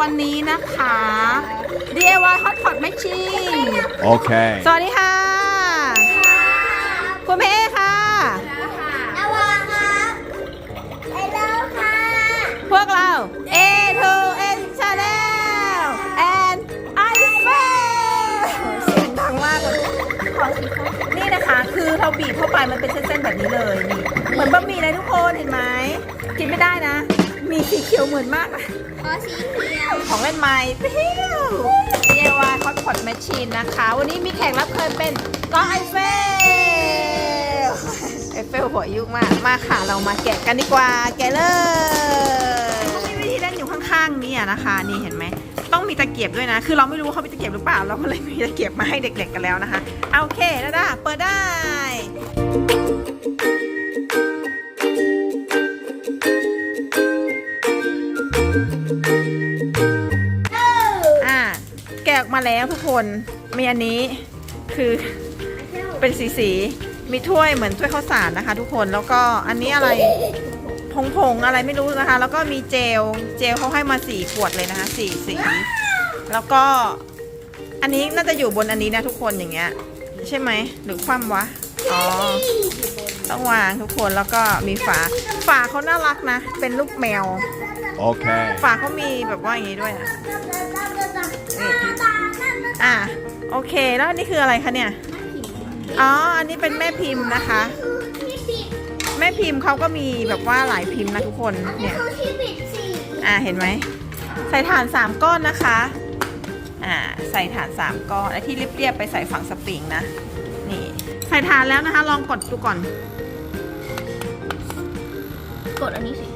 วันนี้นะคะ DIY Hot Pot Machine Okay. สวัสดีค่ะ คุณเพค่ะ ระวังครับไปแล้วค่ะพวกเรา A to N Channel and I f a i l เสียงดังมากเลยนี่นะคะคือเราบีบเข้าไปมันเป็นเส้นๆแบบนี้เลยนี่เหมือนบะหมี่เลยทุกคนเห็นไหมกินไม่ได้นะ มีสีเขียวเหมือนมากนะขอสีเขียวของเล่นใหม่พิ้ว DIY Hot Pot Machine นะคะ วันนี้มีแขกรับเชิญเป็นน้องไอเฟลไอเฟลหัวยุ่งมาก มาค่ะเรามาแกะกันดีกว่า แกะเลยมีวิธีเล่นอยู่ข้างๆนี่อะนะคะ นี่เห็นไหม ต้องมีตะเกียบด้วยนะ คือเราไม่รู้ว่าเขามีตะเกียบหรือเปล่า เราก็เลยมีตะเกียบมาให้เด็กๆกันแล้วนะคะเอาโอเคแล้วด้าเปิดได้ แกะออกมาแล้วทุกคนมีอันนี้คือเป็นสีสีๆมีถ้วยเหมือนถ้วยข้าวสารนะคะ ทุกคนแล้วก็อันนี้อะไรผงผงๆอะไรไม่รู้นะคะ แล้วก็มีเจลเจลเขาให้มาสี่ขวดเลยนะคะสี่สีแล้วก็อันนี้น่าจะอยู่บนอันนี้นะทุกคนอย่างเงี้ย ใช่ไหมหรือคว่ำวะอ๋อต้องวางทุกคนแล้วก็มีฝา ฝาเขาน่ารักนะ เป็นรูปแมว Okay. ฝาเขามีแบบว่าอย่างนี้ด้วยนะ อะโอเค แล้วอันนี้คืออะไรคะเนี่ย อ๋อ อันนี้เป็นแม่พิมพ์นะคะที่ปิดแม่พิมพ์เขาก็มีแบบว่าหลายพิมพ์นะทุกคนอันนี้เนี่ยคือที่ปิดสีอะเห็นไหม ใส่ถ่าน3ก้อนนะคะ อ่า ใส่ถ่าน3ก้อนไอ้ที่เรียบๆไปใส่ฝั่งสปริงนะ นี่ ใส่ถ่านแล้วนะคะ ลองกดดูก่อน กดอันนี้สิ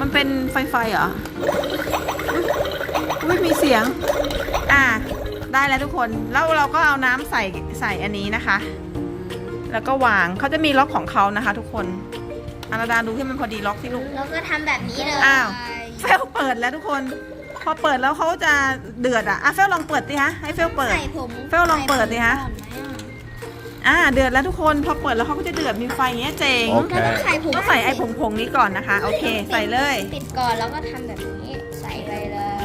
มันเป็นไฟไฟเหรอ อุ้ยมีเสียง อ่า ได้แล้วทุกคน แล้วเราก็เอาน้ำใส่ใส่อันนี้นะคะ แล้วก็วางเขาจะมีล็อกของเขานะคะ ทุกคนอาราดาดูที่มันพอดีล็อกที่ลูก แล้วก็ทำแบบนี้เลยอ้าวเฟลเปิดแล้วทุกคน พอเปิดแล้วเขาจะเดือดอะอะเฟลลองเปิดดิฮะ ให้เฟลเปิด ใส่ผมเฟลลองเปิดดิฮะก่อนไหมอ่อ่า เดือดแล้วทุกคน พอเปิดแล้วเขาก็จะเดือด มีไฟอย่างเงี้ยเจ๋งโอเราต้องใส่ผมต้องใส่ไอ้ผงๆนี้ก่อนนะคะ โอเค ใส่เลย ปิดก่อนแล้วก็ทำแบบนี้ใส่ไปเลย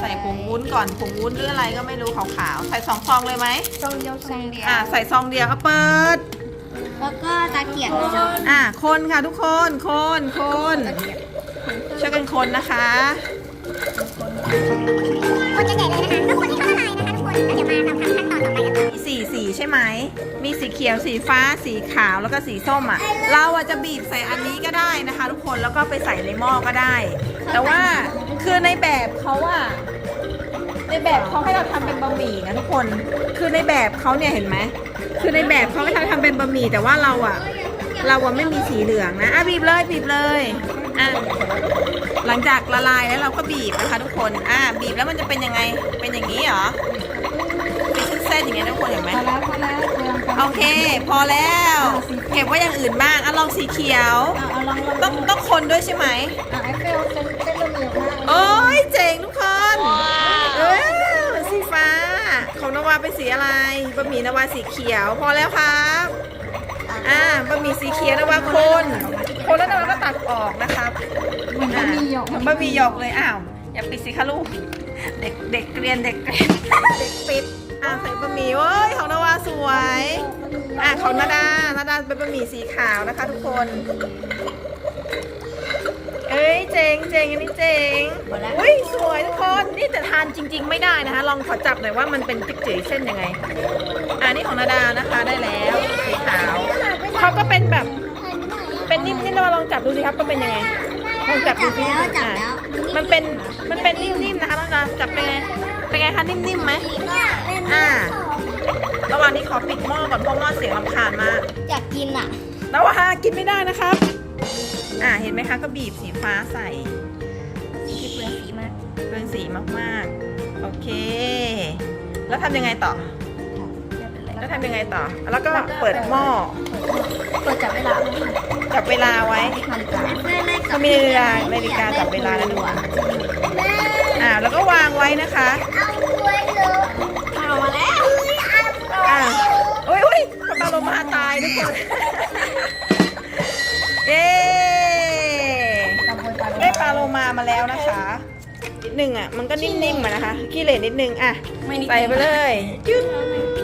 ใส่ผงวุ้นก่อนผงวุ้นหรืออะไรก็ไม่รู้ขาวๆใส่สองซองเลยไหมซองเดียวซองเดียวอ่าใส่ซองเดียวเอาเปิด แล้วก็ตะเกียบนะอ่าคนค่ะทุกคนคนคนตะเกียบช่วยกันคนนะคะคนจะใหญ่เลยนะคะแล้วคนที่เขาละลายนะคะทุกคนเดี๋ยวมาเราทำขั้นตอนต่อไปกันมีสีสีใช่ไหม มีสีเขียวสีฟ้าสีขาวแล้วก็สีส้มอะ เราอะจะบีบใส่อันนี้ก็ได้นะคะ ทุกคนแล้วก็ไปใส่ในหม้อก็ได้ แต่ว่า คือในแบบเขาอะในแบบเขาให้เราทำเป็นบะหมี่นะทุกคน คือในแบบเขาเนี่ยเห็นไหม คือในแบบเขาให้เราทำเป็นบะหมี่แต่ว่าเราอะเราอะไม่มีสีเหลืองนะ อะบีบเลยบีบเลยอะหลังจากละลายแล้วเราก็บีบนะคะทุกคน อะบีบแล้วมันจะเป็นยังไง เป็นอย่างนี้เหรอ เป็นเส้นๆอย่างเงี้ยทุกคนเห็นไหมพอแล้วพอแล้ว โอเค พอแล้ว เก็บไว้อย่างอื่นบ้างอะลองสีเขียวเอาเอาลองลองต้องต้องคนด้วยใช่ไหม อะไอเฟลเส้นเส้นบะหมี่ออกมาโอ้ยเจ๋งทุกคนเออสีฟ้า ของนวาเป็นสีอะไร บะหมี่นวาสีเขียว พอแล้วครับ อ่า บะหมี่สีเขียวนวาคน คนแล้วนวาก็ตักออกนะครับเหมือนบะหมี่หยกเหมือนบะหมี่หยกเลย อ้าว อย่าปิดสิคะลูก เด็กเด็กเรียนเด็กเรียน เด็กปิด อ่าใส่บะ อะของนาดานาดาเป็นบะหมี่สีขาวนะคะ ทุกคน เอ้ยเจ๋งเจ๋งอันนี้เจ๋งอุ้ยสวยทุกคน นี่แต่ทานจริง ๆ ไม่ได้นะคะ ลองขอจับหน่อยว่ามันเป็นจิ๊กจื๋ยเส้นยังไง อ่านี่ของนาดานะคะได้แล้วสีขาวเขาก็เป็นแบบ เป็นนิ่มๆนะลองจับดูสิครับก็เป็นยังไงลองจับดูสิแล้วจับแล้วอะมันเป็นมันเป็นนิ่มๆนะคะลองจับเป็นไงเป็นไงคะนิ่มๆไหมอ่า ระหว่างนี้ขอปิดหม้อก่อนเพราะหม้อเสียงรำคาญมากอยากกินอะ แล้วว่ากินไม่ได้นะครับ อ่าเห็นไหมคะก็บีบสีฟ้าใส่ที่เปลือกสีมากเปลืองสีมากๆ โอเค แล้วทำยังไงต่อ แล้วทำยังไงต่อ แล้วก็เปิดหม้อเปิดจับเวลาจับเวลาไว้นาฬิกาแม่แม่เขามีนาฬิกานาฬิกาจับเวลาแล้วด้วยแม่อ่าแล้วก็วางไว้นะคะ อ่าอุ้ยอุ้ยปลาโลมาตายทุกคนเย้ตำบลปลาได้ปลาโลมามาแล้วนะคะนิดนึงอะมันก็นิ่มๆมานะคะขี้เหร่นิดนึงอะใส่ไปเลยจึ๊บ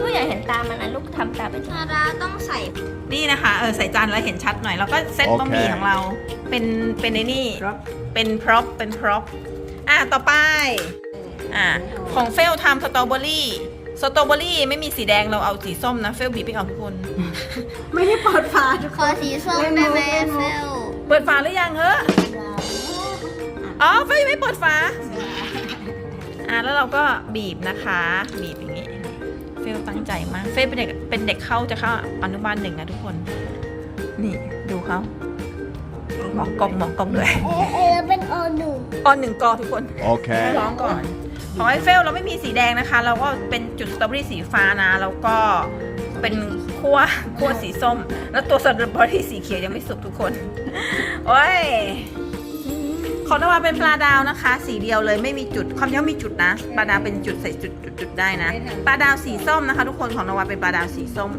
ลูกอยากเห็นตามันนะลูกทำตาเป็นนาดาต้องใส่นี่นะคะเออใส่จานแล้วเห็นชัดหน่อยแล้วก็เซตโอเคบะหมี่ของเรา เป็นเป็นในนี่เป็นพร็อพเป็นพร็อพอะต่อไปอะของเฟลทำสตรอเบอรี่ สตรอเบอรี่ไม่มีสีแดงเราเอาสีส้มนะเฟลบีบไปเอาทุกคน ไม่ได้เปิดฝาทุกขอสีส้มได้ไหมเฟลเปิดฝาหรือยังเฮ้ออ๋อเฟลยังไม่เปิดฝาอะแล้วเราก็บีบนะคะ บีบอย่างงี้ เฟลตั้งใจมากเฟลเป็นเด็กเป็นเด็กเข้าจะเข้าอนุบาลหนึ่งนะทุกคน นี่ดูเขามองกล้องมองกล้องด้วยเอเอแล้วเป็นอหนึ่งออนหนึ่งกอทุกคน Okay. ร้องก่อน ของไอเฟลเราไม่มีสีแดงนะคะ เราก็เป็นจุดสตรอเบอรี่สีฟ้านะแล้วก็เป็นขั้วขั้วสีส้ม แล้วตัวสตรอเบอรี่สีเขียวยังไม่สุกทุกคน โอ้ยของนวาเป็นปลาดาวนะคะ สีเดียวเลยไม่มีจุดความย่อมมีจุดนะปลาดาวเป็นจุดใส่จุดจุดจุดได้นะปลาดาวสีส้มนะคะ ทุกคนของนวาเป็นปลาดาวสีส้ม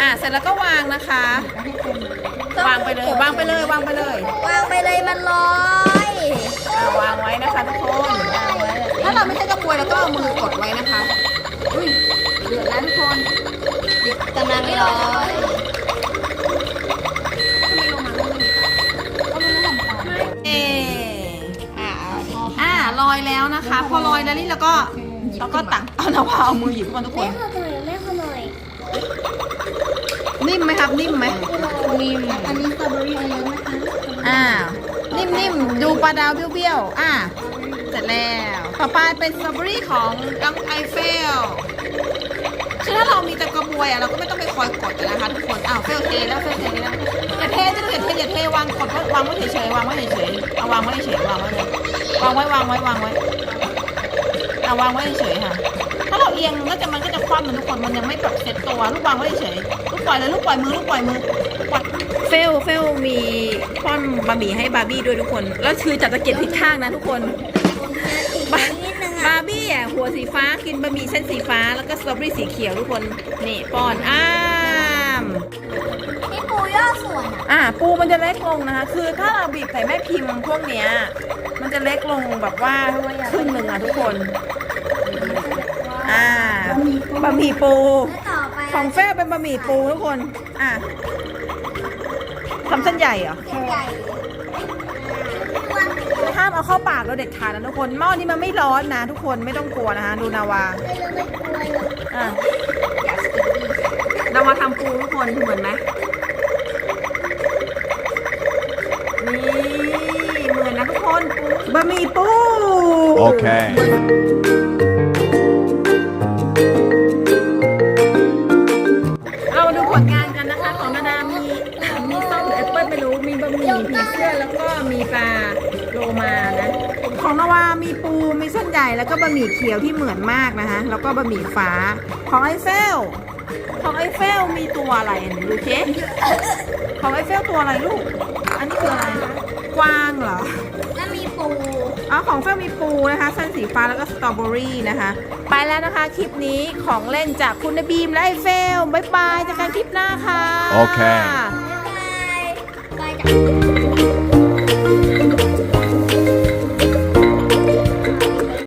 อะเสร็จแล้วก็วางนะคะ วางไปเลยวางไปเลยวางไปเลย วางไปเลยมันลอ ยอะวางไว้นะคะทุกคนถ้าเราไม่ใช่กระบวยเราก็เอามือกดไว้นะคะ อุ้ยเดือดแล้วทุกคนกำลังลอยเออ่าอ่าลอยแล้วนะคะ พอลอยแล้วนี่เราก็เราก็ตักเอานาวาเอามือหยิบมาทุกคน แม่ขอหน่อยแม่ขอหน่อยนิ่มไหมครับ นิ่มไหม นิ่ม อันนี้สตรอเบอรี่เยอะนะคะ อ่า นิ่มๆ ดูปลาดาวเบี้ยวๆ อ่าเสร็จแล้ว ต่อไปเป็นสตรอเบอรี่ของน้องไอเฟล คือถ้าเรามีแต่กระบวยอะเราก็ไม่ต้องไปคอยกดนะคะทุกคน อ้าวเฟลเทแล้วเฟลเทแล้วอย่าเทจะอย่าเทอย่าเทวางกดไว้วางไว้เฉยๆวางไว้เฉยๆเอาวางไว้เฉยๆวางไว้เลยวางไว้วางไว้วางไว้เอาวางไว้เฉยๆค่ะ ถ้าเราเอียงมันก็จะมันก็จะคว่ำมันทุกคนมันยังไม่แบบเซ็ตตัวลูกวางไว้เฉยๆล ปล่อยเลยลูกปล่อยมือลูกปล่อยมือปล่อยเฟลเฟลมีคว่ำบะหมี่ให้บาร์บี้ด้วยทุกคน แล้วคือจัดตะเกียบผิดข้างนะทุกคนบาบาร์บี้อะหัวสีฟ้ากินบะหมี่เส้นสีฟ้าแล้วก็สตรอเบอรี่สีเขียวทุกคนนี่ป้อนอ้ามนี่ปูย่อส่วนอะอะปูมันจะเล็กลงนะคะ คือถ้าเราบีบใส่แม่พิมพ์พวกเนี้ยมันจะเล็กลงแบบว่าครึ่งหนึ่งอะทุกคน อ่าบะหมี่ปูแล้วต่อไป ของเฟลเป็นบะหมี่ปูทุกคน อะทำเส้นใหญ่เหรอ ใหญ่ห้ามเอาเข้าปากเราเด็ดขาดนะทุกคน หม้อนี้มันไม่ร้อนนะ ทุกคนไม่ต้องกลัวนะคะดูนาวาไม่รู้ไม่กลัวเลยอะนาวาทำปูทุกคนเหมือนไหมนี่เหมือนนะทุกคนปูบะหมี่ปู Okay. เร มี่ผีเสื้อแล้วก็มีปลาโลมานะของนาวามีปูมีเส้นใหญ่แล้วก็บะหมี่เขียวที่เหมือนมากนะคะแล้วก็บะหมี่ฟ้าของไอเฟลของไอเฟลมีตัวอะไรอะหนูดูเคของไอเฟลตัวอะไรลูก อันนี้คืออะไรกวางเหรอแล้วมีปูอ๋อของเฟลมีปูนะคะเส้นสีฟ้าแล้วก็สตรอเบอรี่นะคะ ไปแล้วนะคะคลิปนี้ของเล่นจากคุณนบีมและไอเฟลบ๊ายบายเจอกันคลิปหน้าค่ะโอเคไปไปจาก